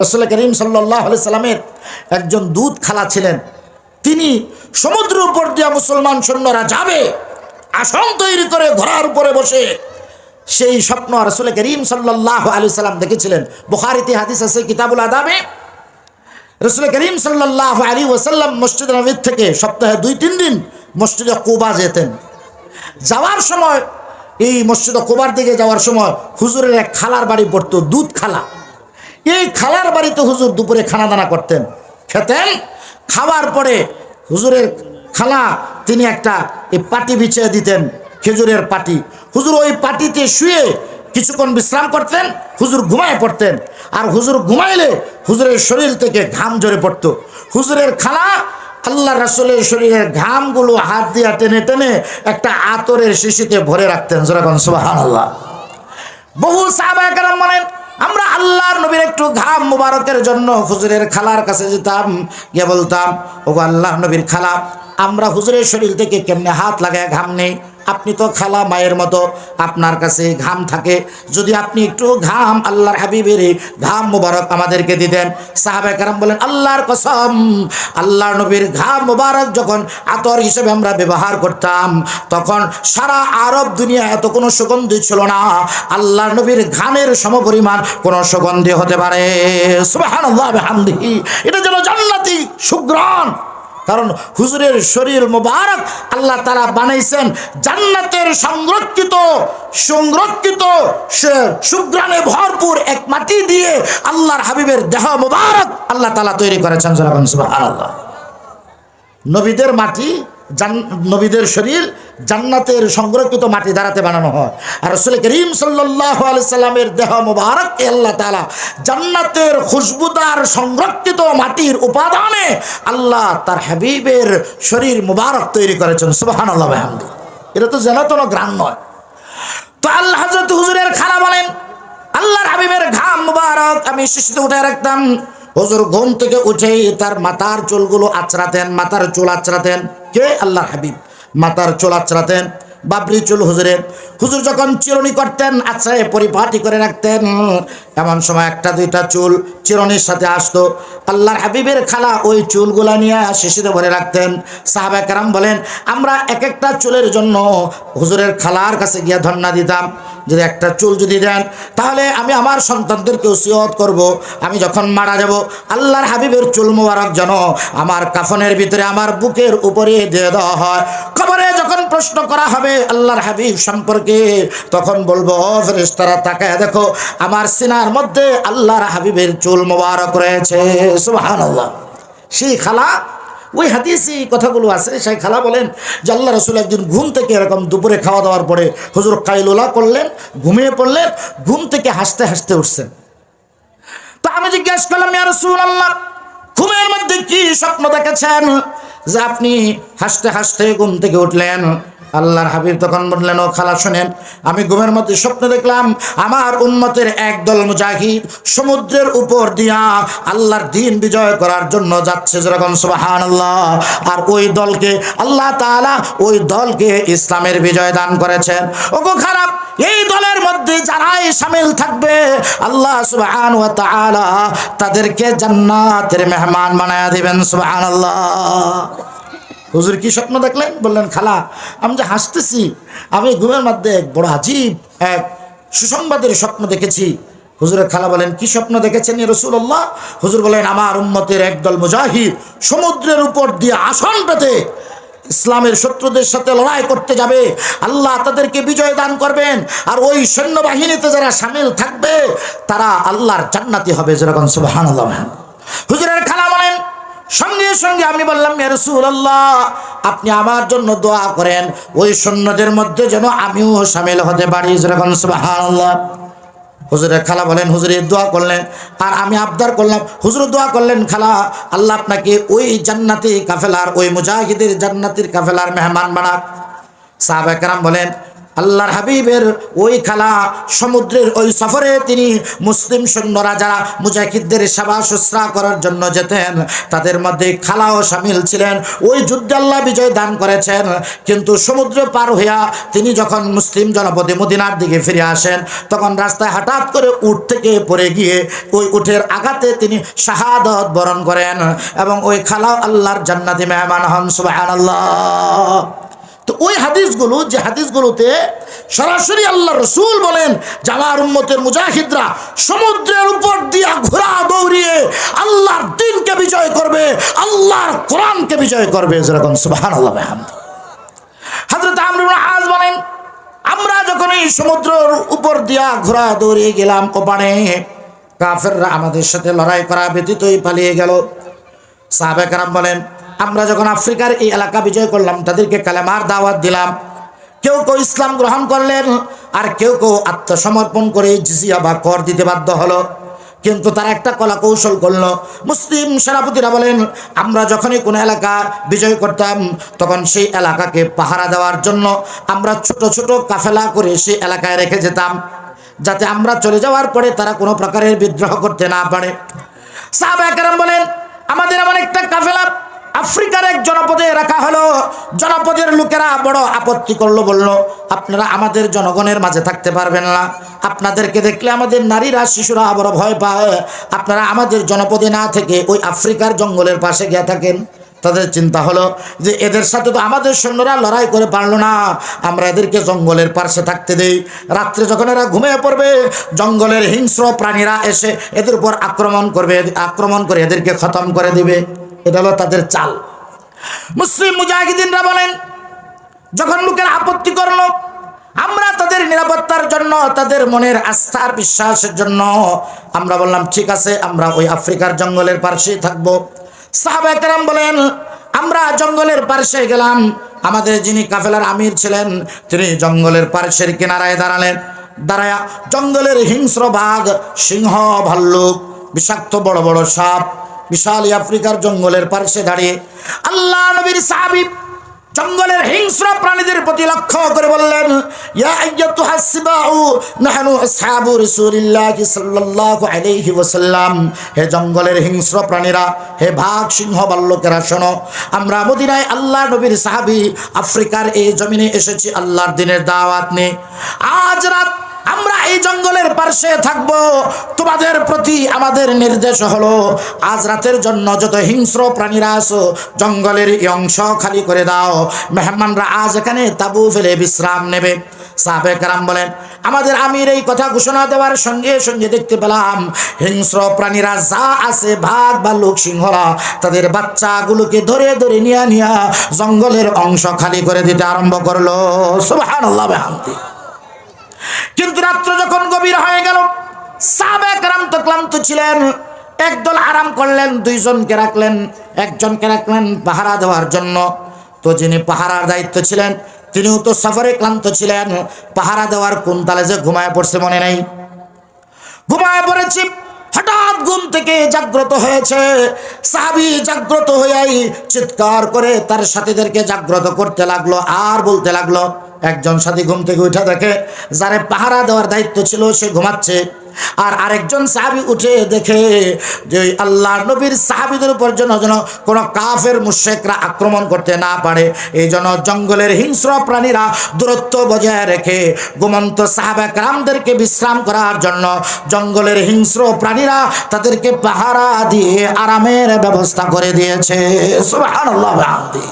রসুল করিম সাল্লাহ সাল্লামের একজন দুধ খালা ছিলেন। তিনি সমুদ্র উপর দিয়া মুসলমান সৈন্যরা যাবে, আসন তৈরি করে ঘোড়ার উপরে বসে সেই স্বপ্ন রসুল করিম সাল্লাহ আলি সাল্লাম দেখেছিলেন। বুখারিতে হাদিস আছে, কিতাবুল আদামে রসুল করিম সাল্লাহ আলী ওসাল্লাম মসজিদ নবীর থেকে সপ্তাহে দুই, তিন দিন মসজিদে কুবা যেতেন। যাওয়ার সময়, এই মসজিদে কোবার দিকে যাওয়ার সময় হুজুরের এক খালার বাড়ি পড়তো দুধ খালা। এই খালার বাড়িতে হুজুর দুপুরে খানা দানা করতেন। খেতেন। খাওয়ার পরে হুজুরের খালা, তিনি একটা এই পাটি বিছিয়ে দিতেন, খেজুরের পাটি। হুজুর ওই পাটিতে শুয়ে কিছুক্ষণ বিশ্রাম করতেন, হুজুর ঘুমায় পড়তেন। আর হুজুর ঘুমাইলে হুজুরের শরীর থেকে ঘাম ঝরে পড়তো। হুজুরের খালা আল্লাহ রাসুলের শরীরের ঘামগুলো হাত দিয়া টেনে টেনে একটা আতরের শিশিতে ভরে রাখতেন। যেরকম সুবাহ আল্লাহ বহু সাহাবাহাম বলেন আমরা আল্লাহর নবীর একটু ঘাম মুবারকের জন্য হুজুরের খালার কাছে যেতাম, গিয়ে বলতাম ও আল্লাহ নবীর খালা, আমরা হুজুরের শরীর থেকে কেমনে হাত লাগায় ঘাম নেই? আপনি তো খালা মায়ের মতো, আপনার কাছে ঘাম থাকে। যদি আপনি একটু ঘাম আল্লাহর হাবিবের ঘাম মুবারক আমাদেরকে দিতেন সাহাবে কারাম বলেন, আল্লাহর কসম, আল্লাহর নবীর ঘাম মুবারক যখন আতর হিসেবে আমরা ব্যবহার করতাম, তখন সারা আরব দুনিয়া এত কোনো সুগন্ধি ছিল না। আল্লাহর নবীর ঘামের সমপরিমাণ কোনো সুগন্ধি হতে পারে। বিহামদিহি। এটা যেন জান্নাতি সুগ্রাণ কারণ হুজুরের শরীর মোবারক আল্লাহ তারা বানাইছেন জান্নাতের সংরক্ষিত সংরক্ষিত সুগ্রাণে ভরপুর এক মাটি দিয়ে আল্লাহর হাবিবের দেহ মোবারক আল্লাহ তালা তৈরি করেছেন সুবহানাল্লাহ। নবীদের মাটি নবীদের শরীর জান্নাতের সংরক্ষিত মাটি দ্বারাতে বানানো হয়। আর রসুল করিম সাল্লাহ সাল্লামের দেহ মুবারককে আল্লাহ তালা জান্নাতের খুশবুদার সংরক্ষিত মাটির উপাদানে আল্লাহ তার হাবিবের শরীর মুবারক তৈরি করেছেন। সুবাহান আল্লাহ আহমদ এটা তো যেন কোনো গ্রাম নয়। তো আল্লাহ হজরত হুজুরের খানা বলেন, আল্লাহর হাবিবের ঘাম মুবারক, আমি শিশুতে উঠে রাখতাম। হুজুর ঘুম থেকে উঠেই তার মাথার চুলগুলো আচড়াতেন, মাথার চুল আচড়াতেন। কে? আল্লাহ হাবিব। মাথার চুল আচড়াতেন। বাবরি চুল হুজুরের হুজুর যখন চিরনি করতেন আচ্ছায় পরিপাটি করে রাখতেন। এমন সময় একটা দুইটা চুল চিরনির সাথে আসতো। আল্লাহর হাবিবের খালা ওই চুলগুলা নিয়ে শিশিতে ভরে রাখতেন। সাহাবা কারাম বলেন, আমরা এক একটা চুলের জন্য হুজুরের খালার কাছে গিয়ে ধন্না দিতাম। যদি একটা চুল যদি দেন, তাহলে আমি আমার সন্তানদেরকে ওসিয়ত করব। আমি যখন মারা যাব, আল্লাহর হাবিবের চুল মোবারক যেন আমার কাফনের ভিতরে আমার বুকের উপরে দিয়ে দেওয়া হয়। খবরে প্রশ্ন করা হবে আল্লাহর হাবিব সম্পর্কে। তখন বলব, ও ফেরেশতারা, তাকায় দেখো, আমার সিনার মধ্যে আল্লাহর হাবিবের চুল মোবারক রয়েছে। সুবহানাল্লাহ। সেই খালা, ওই হাদিসে এই কথাগুলো আছে, সেই খালা বলেন যে আল্লাহ রসুল একদিন ঘুম থেকে এরকম দুপুরে খাওয়া দাওয়ার পরে হুজুর কাইলোলা করলেন, ঘুমিয়ে পড়লেন, ঘুম থেকে হাসতে হাসতে উঠছেন। তা আমি জিজ্ঞেস করলাম, ইয়া রসুল আল্লাহ ঘুমের মধ্যে কি স্বপ্ন দেখেছেন? যে আপনি হাসতে হাসতে ঘুম থেকে উঠলেন আল্লাহর হাবিব তখন বললেন, ও খালা, শোনেন, আমি ঘুমের মধ্যে স্বপ্ন দেখলাম, আমার উন্মতের একদল মুজাহিদ সমুদ্রের উপর দিয়া আল্লাহর দিন বিজয় করার জন্য যাচ্ছে যেরকম সুবাহান আল্লাহ আর ওই দলকে, আল্লাহ তাআলা ওই দলকে ইসলামের বিজয় দান করেছেন। ওগো খারাপ এই দলের মধ্যে যারাই সামিল থাকবে, আল্লাহ সুবহান ওয়া তাআলা তাদেরকে জান্নাতের মেহমান বানায়া দিবেন, সুবহানাল্লাহ। হুজুর কি স্বপ্ন দেখলেন? বললেন, খালা, আমি যে হাসতেছি, আমি ঘুমের মধ্যে এক বড় আজীব, এক সুসংবাদের স্বপ্ন দেখেছি। হুজুরের খালা বলেন, কি স্বপ্ন দেখেছেন রসুল্লাহ হুজুর বলেন, আমার উম্মতের একদল মুজাহিদ সমুদ্রের উপর দিয়ে আসন পেতে ইসলামের শত্রুদের সাথে লড়াই করতে যাবে। আল্লাহ তাদেরকে বিজয় দান করবেন। আর ওই সৈন্যবাহিনীতে যারা সামিল থাকবে, তারা আল্লাহর জান্নাতি হবে, যেরকম সুবাহান হুজুরের খালা সঙ্গে সঙ্গে আমি বললাম রসুল্লাহ আপনি আমার জন্য দোয়া করেন। ওই সৈন্যদের মধ্যে যেন আমিও সামিল হতে পারি। হুজুরের খালা বলেন হুজুরের দোয়া করলেন। আর আমি আবদার করলাম, হুজুর, দোয়া করলেন খালা, আল্লাহ আপনাকে ওই জান্নাতি কাফেলার, ওই মুজাহিদের জান্নাতির কাফেলার মেহমান বানাক। সাহাবাহাম বলেন আল্লাহর হাবিবের ওই খালা সমুদ্রের ওই সফরে তিনি মুসলিম সৈন্যরা যারা মুজাহিদদের সেবা শুশ্রা করার জন্য যেতেন, তাদের মধ্যে খালাও সামিল ছিলেন। ওই যুদ্ধে আল্লাহ বিজয় দান করেছেন। কিন্তু সমুদ্র পার হইয়া তিনি যখন মুসলিম জনপদে মদিনার দিকে ফিরে আসেন, তখন রাস্তায় হঠাৎ করে উঠ থেকে পড়ে গিয়ে ওই উঠের আঘাতে তিনি শাহাদত বরণ করেন এবং ওই খালাও আল্লাহর জান্নাতি মেহমান হন, সুবহানাল্লাহ। তো ওই হাদিসগুলো, যে হাদিসগুলোতে সরাসরি আল্লাহ রসুল বলেন জামার উম্মতের মুজাহিদরা সমুদ্রের উপর দিয়া ঘোরা দৌড়িয়ে আল্লাহর দিনকে বিজয় করবে, আল্লাহর কোরআনকে বিজয় করবে, যেরকম সুবাহান আল্লাহ হাজরত আজ বলেন, আমরা যখন এই সমুদ্রের উপর দিয়া ঘোরা দৌড়িয়ে গেলাম ওপারে কাফেররা আমাদের সাথে লড়াই করা ব্যতীতই পালিয়ে গেল। সাহাবেকরাম বলেন আমরা যখন আফ্রিকার এই এলাকা বিজয় করলাম, তাদেরকে কালেমার দাওয়াত দিলাম। কেউ কেউ ইসলাম গ্রহণ করলেন, আর কেউ কেউ আত্মসমর্পণ করে জিজিয়া বা কর দিতে বাধ্য হলো। কিন্তু তারা একটা কলা কৌশল করল। মুসলিম সেনাপতিরা বলেন, আমরা যখনই কোনো এলাকা বিজয় করতাম, তখন সেই এলাকাকে পাহারা দেওয়ার জন্য আমরা ছোট ছোট কাফেলা করে সেই এলাকায় রেখে যেতাম, যাতে আমরা চলে যাওয়ার পরে তারা কোনো প্রকারের বিদ্রোহ করতে না পারে। সাহাবাহাম বলেন, আমাদের এমন একটা কাফেলা আফ্রিকার এক জনপদে রাখা হলো। জনপদের লোকেরা বড় আপত্তি করল, বলল, আপনারা আমাদের জনগণের মাঝে থাকতে পারবেন না। আপনাদেরকে দেখলে আমাদের নারীরা, শিশুরা বড় ভয় পায়। আপনারা আমাদের জনপদে না থেকে ওই আফ্রিকার জঙ্গলের পাশে গিয়ে থাকেন। তাদের চিন্তা হলো যে, এদের সাথে তো আমাদের সৈন্যরা লড়াই করে পারল না। আমরা এদেরকে জঙ্গলের পাশে থাকতে দেই। রাত্রে যখন এরা ঘুমিয়ে পড়বে, জঙ্গলের হিংস্র প্রাণীরা এসে এদের উপর আক্রমণ করবে, আক্রমণ করে এদেরকে খতম করে দিবে। এটা হলো তাদের চাল। মুসলিম মুজাহিদিনরা বলেন, যখন লোকের আপত্তি করল, আমরা তাদের নিরাপত্তার জন্য, তাদের মনের আস্থার বিশ্বাসের জন্য, আমরা বললাম, ঠিক আছে, আমরা ওই আফ্রিকার জঙ্গলের পাশেই থাকব। সাহাবাহাম বলেন, আমরা জঙ্গলের পার্শ্বে গেলাম। আমাদের যিনি কাফেলার আমির ছিলেন, তিনি জঙ্গলের পার্শ্বের কিনারায় দাঁড়ালেন। দাঁড়ায়া জঙ্গলের হিংস্র বাঘ সিংহ, ভাল্লুক, বিষাক্ত বড় বড় সাপ বিশাল আফ্রিকার জঙ্গলের পার্শ্বে দাঁড়িয়ে আল্লাহ নবীর সাহাবিব জঙ্গলের হিংস্র প্রাণীদের প্রতি লক্ষ্য করে বললেন হে জঙ্গলের হিংস্র প্রাণীরা, হে ভাগ সিংহ বাল্যকেরা, শোনো, আমরা মদিনায় আল্লাহ নবীর সাহাবী আফ্রিকার এই জমিনে এসেছি, আল্লাহর দিনের দাওয়াত নিয়ে। আজ রাত আমরা এই জঙ্গলের পার্শ্বে থাকব। তোমাদের প্রতি আমাদের নির্দেশ হলো, আজ রাতের জন্য যত হিংস্র প্রাণীরা আসো জঙ্গলের এই অংশ খালি করে দাও। মেহমানরা আজ এখানে তাবু ফেলে বিশ্রাম নেবে। সাহাবে কারাম বলেন, আমাদের আমির এই কথা ঘোষণা দেওয়ার সঙ্গে সঙ্গে দেখতে পেলাম, হিংস্র প্রাণীরা যা আছে ভাগ বা লোক সিংহরা, তাদের বাচ্চাগুলোকে ধরে ধরে নিয়ে নিয়া জঙ্গলের অংশ খালি করে দিতে আরম্ভ করল। সুবহানাল্লাহ, বিহামদি। কিন্তু রাত্র যখন গভীর হয়ে গেল সাবেক রাম তো ক্লান্ত ছিলেন, একদল আরাম করলেন, দুইজনকে রাখলেন, একজনকে রাখলেন পাহারা দেওয়ার জন্য। তো যিনি পাহারার দায়িত্ব ছিলেন, তিনিও তো সফরে ক্লান্ত ছিলেন, পাহারা দেওয়ার কোন তালে যে ঘুমায় পড়ছে মনে নেই। ঘুমায় পড়েছি, হঠাৎ ঘুম থেকে জাগ্রত হয়েছে, সাহাবি জাগ্রত হইয়াই চিৎকার করে তার সাথীদেরকে জাগ্রত করতে লাগল, আর বলতে লাগল একজন সাথী ঘুম থেকে উঠে দেখে যারে পাহারা দেওয়ার দায়িত্ব ছিল, সে ঘুমাচ্ছে আর আরেকজন সাহাবি উঠে দেখে যে আল্লাহ নবীর সাহাবিদের উপর যেন যেন কোনো কাফের মুশেকরা আক্রমণ করতে না পারে, এই জন্য জঙ্গলের হিংস্র প্রাণীরা দূরত্ব বজায় রেখে ঘুমন্ত সাহাবা রামদেরকে বিশ্রাম করার জন্য জঙ্গলের হিংস্র প্রাণীরা তাদেরকে পাহারা দিয়ে আরামের ব্যবস্থা করে দিয়েছে সুবহানাল্লাহ বিহামদিহি।